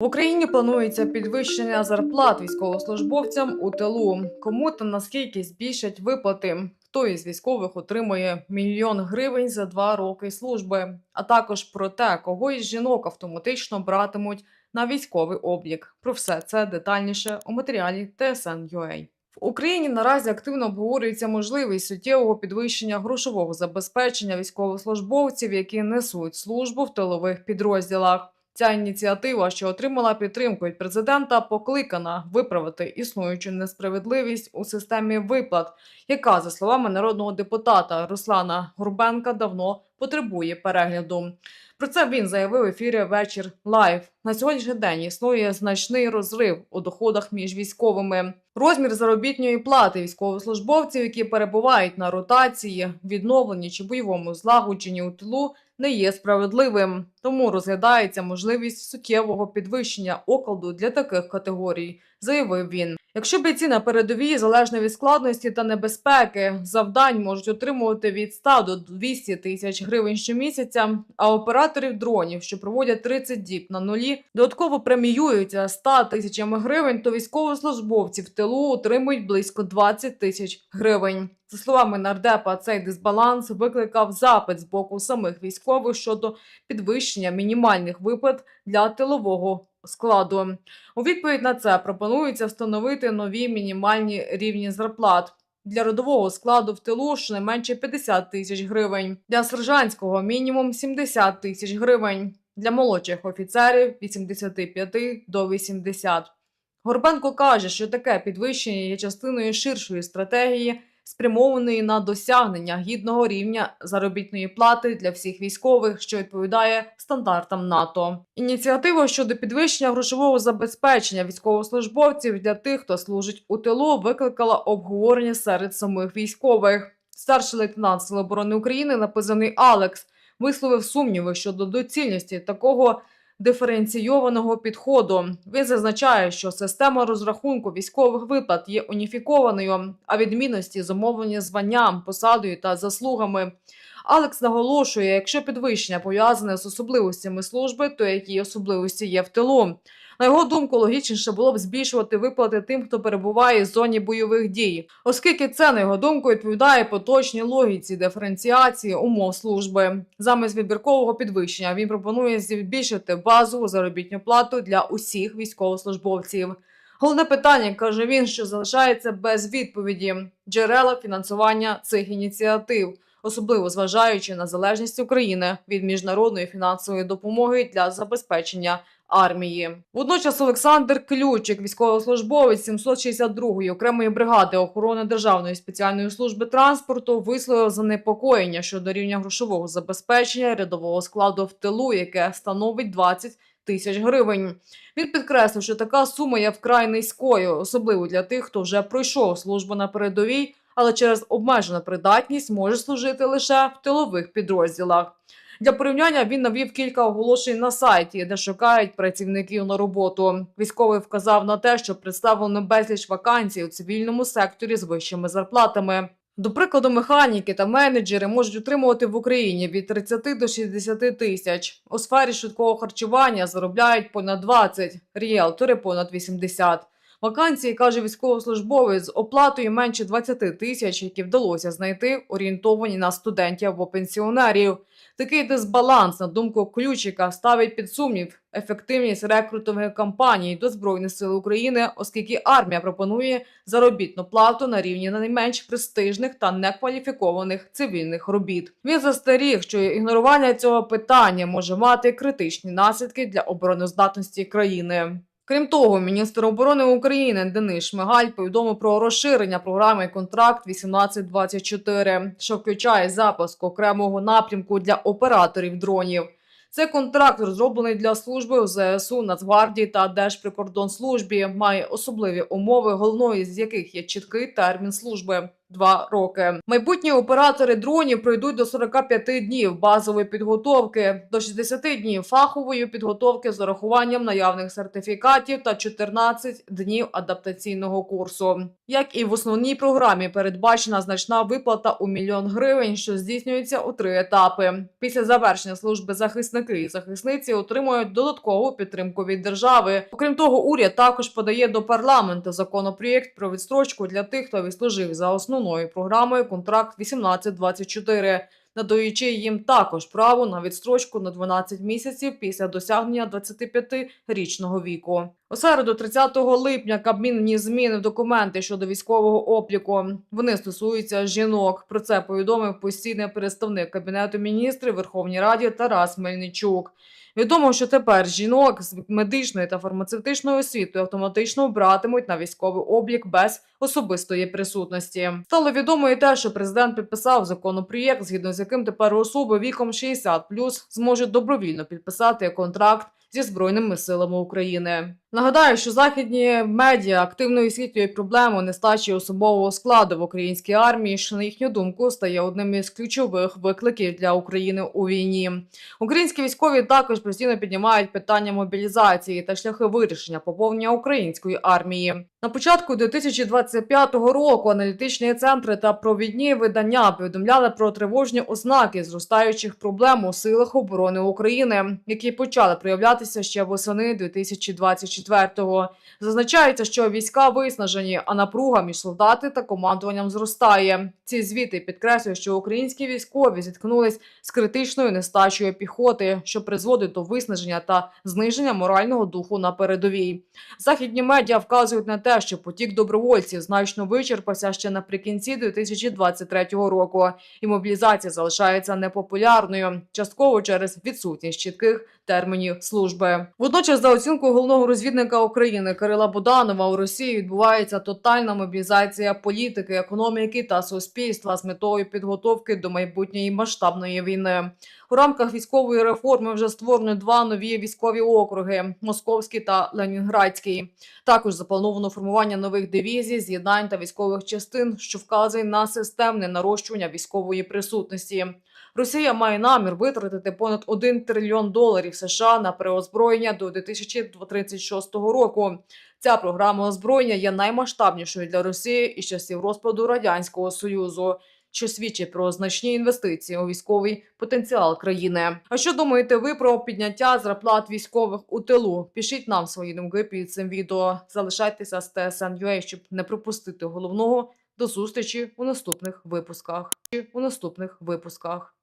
В Україні планується підвищення зарплат військовослужбовцям у тилу. Кому та наскільки збільшать виплати? Хто із військових отримує мільйон гривень за два роки служби? А також про те, кого із жінок автоматично братимуть на військовий облік. Про все це детальніше у матеріалі TSN.ua. В Україні наразі активно обговорюється можливість суттєвого підвищення грошового забезпечення військовослужбовців, які несуть службу в тилових підрозділах. Ця ініціатива, що отримала підтримку від президента, покликана виправити існуючу несправедливість у системі виплат, яка, за словами народного депутата Руслана Горбенка, давно потребує перегляду. Про це він заявив в ефірі вечір лайв. На сьогоднішній день існує значний розрив у доходах між військовими. Розмір заробітної плати військовослужбовців, які перебувають на ротації, відновленні чи бойовому злагодженні у тилу, не є справедливим. Тому розглядається можливість суттєвого підвищення окладу для таких категорій, заявив він. Якщо бійці на передовій, залежно від складності та небезпеки, завдань можуть отримувати від 100 до 200 тисяч гривень щомісяця, а операторів дронів, що проводять 30 діб на нулі, додатково преміюються 100 тисячами гривень, то військовослужбовці в тилу отримують близько 20 тисяч гривень. За словами нардепа, цей дисбаланс викликав запит з боку самих військових щодо підвищення мінімальних виплат для тилового складу. У відповідь на це пропонується встановити нові мінімальні рівні зарплат. Для родового складу в тилу щонайменше 50 тисяч гривень, для сержантського мінімум 70 тисяч гривень, для молодших офіцерів від 75 до 80. Горбенко каже, що таке підвищення є частиною ширшої стратегії, спрямованої на досягнення гідного рівня заробітної плати для всіх військових, що відповідає стандартам НАТО. Ініціатива щодо підвищення грошового забезпечення військовослужбовців для тих, хто служить у тилу, викликала обговорення серед самих військових. Старший лейтенант Сил оборони України, написаний Алекс, висловив сумніви щодо доцільності такого диференційованого підходу. Він зазначає, що система розрахунку військових виплат є уніфікованою, а відмінності зумовлені званням, посадою та заслугами. Алекс наголошує, якщо підвищення пов'язане з особливостями служби, то які особливості є в тилу. На його думку, логічніше було б збільшувати виплати тим, хто перебуває в зоні бойових дій, оскільки це, на його думку, відповідає поточній логіці диференціації умов служби. Замість вибіркового підвищення він пропонує збільшити базову заробітну плату для усіх військовослужбовців. Головне питання каже він, що залишається без відповіді джерела фінансування цих ініціатив, особливо зважаючи на залежність України від міжнародної фінансової допомоги для забезпечення армії. Водночас Олександр Ключик, військовослужбовець 762-ї окремої бригади охорони Державної спеціальної служби транспорту, висловив занепокоєння щодо рівня грошового забезпечення рядового складу в тилу, яке становить 20 тисяч гривень. Він підкреслив, що така сума є вкрай низькою, особливо для тих, хто вже пройшов службу на передовій, але через обмежену придатність може служити лише в тилових підрозділах. Для порівняння він навів кілька оголошень на сайті, де шукають працівників на роботу. Військовий вказав на те, що представлено безліч вакансій у цивільному секторі з вищими зарплатами. До прикладу, механіки та менеджери можуть отримувати в Україні від 30 до 60 тисяч. У сфері швидкого харчування заробляють понад 20, ріелтори понад 80. Вакансії, каже військовослужбовець, з оплатою менше 20 тисяч, які вдалося знайти, орієнтовані на студентів або пенсіонерів. Такий дисбаланс, на думку Ключика, ставить під сумнів ефективність рекрутингових кампаній до Збройних сил України, оскільки армія пропонує заробітну плату на рівні найменш престижних та некваліфікованих цивільних робіт. Він застеріг, що ігнорування цього питання може мати критичні наслідки для обороноздатності країни. Крім того, міністр оборони України Денис Шмигаль повідомив про розширення програми контракт 1824, що включає запуск окремого напрямку для операторів дронів. Цей контракт розроблений для служби ЗСУ, Нацгвардії та Держприкордонслужбі, має особливі умови, головною з яких є чіткий термін служби два роки. Майбутні оператори дронів пройдуть до 45 днів базової підготовки, до 60 днів фахової підготовки з урахуванням наявних сертифікатів та 14 днів адаптаційного курсу. Як і в основній програмі, передбачена значна виплата у мільйон гривень, що здійснюється у три етапи. Після завершення служби захисники і захисниці отримують додаткову підтримку від держави. Окрім того, уряд також подає до парламенту законопроєкт про відстрочку для тих, хто відслужив за основною програмою контракт 18-24, надаючи їм також право на відстрочку на 12 місяців після досягнення 25-річного віку. У середу, 30 липня, Кабмін вніс зміни в документи щодо військового обліку. Вони стосуються жінок. Про це повідомив постійний представник кабінету міністрів Верховній Раді Тарас Мельничук. Відомо, що тепер жінок з медичною та фармацевтичною освітою автоматично братимуть на військовий облік без особистої присутності. Стало відомо і те, що президент підписав законопроєкт, згідно з яким тепер особи віком 60 зможуть добровільно підписати контракт зі збройними силами України. Нагадаю, що західні медіа активно висвітлюють проблему нестачі особового складу в українській армії, що на їхню думку стає одним із ключових викликів для України у війні. Українські військові також постійно піднімають питання мобілізації та шляхи вирішення поповнення української армії. На початку 2025 року аналітичні центри та провідні видання повідомляли про тривожні ознаки зростаючих проблем у силах оборони України, які почали проявлятися ще восени 2024-го. Зазначається, що війська виснажені, а напруга між солдати та командуванням зростає. Ці звіти підкреслюють, що українські військові зіткнулись з критичною нестачею піхоти, що призводить до виснаження та зниження морального духу на передовій. Західні медіа вказують на те, що потік добровольців значно вичерпався ще наприкінці 2023 року, і мобілізація залишається непопулярною, частково через відсутність чітких термінів служби. Водночас, за оцінкою головного розвідника України Кирила Буданова, у Росії відбувається тотальна мобілізація політики, економіки та суспільства з метою підготовки до майбутньої масштабної війни. У рамках військової реформи вже створено два нові військові округи: Московський та Ленінградський. Також заплановано формування нових дивізій, з'єднань та військових частин, що вказує на системне нарощування військової присутності. Росія має намір витратити понад 1 трильйон доларів США на переозброєння до 2036 року. Ця програма озброєння є наймасштабнішою для Росії із часів розпаду радянського союзу. Що свідчить про значні інвестиції у військовий потенціал країни. А що думаєте ви про підняття зарплат військових у тилу? Пишіть нам свої думки під цим відео. Залишайтеся з TSN.ua, щоб не пропустити головного. До зустрічі у наступних випусках. У наступних випусках.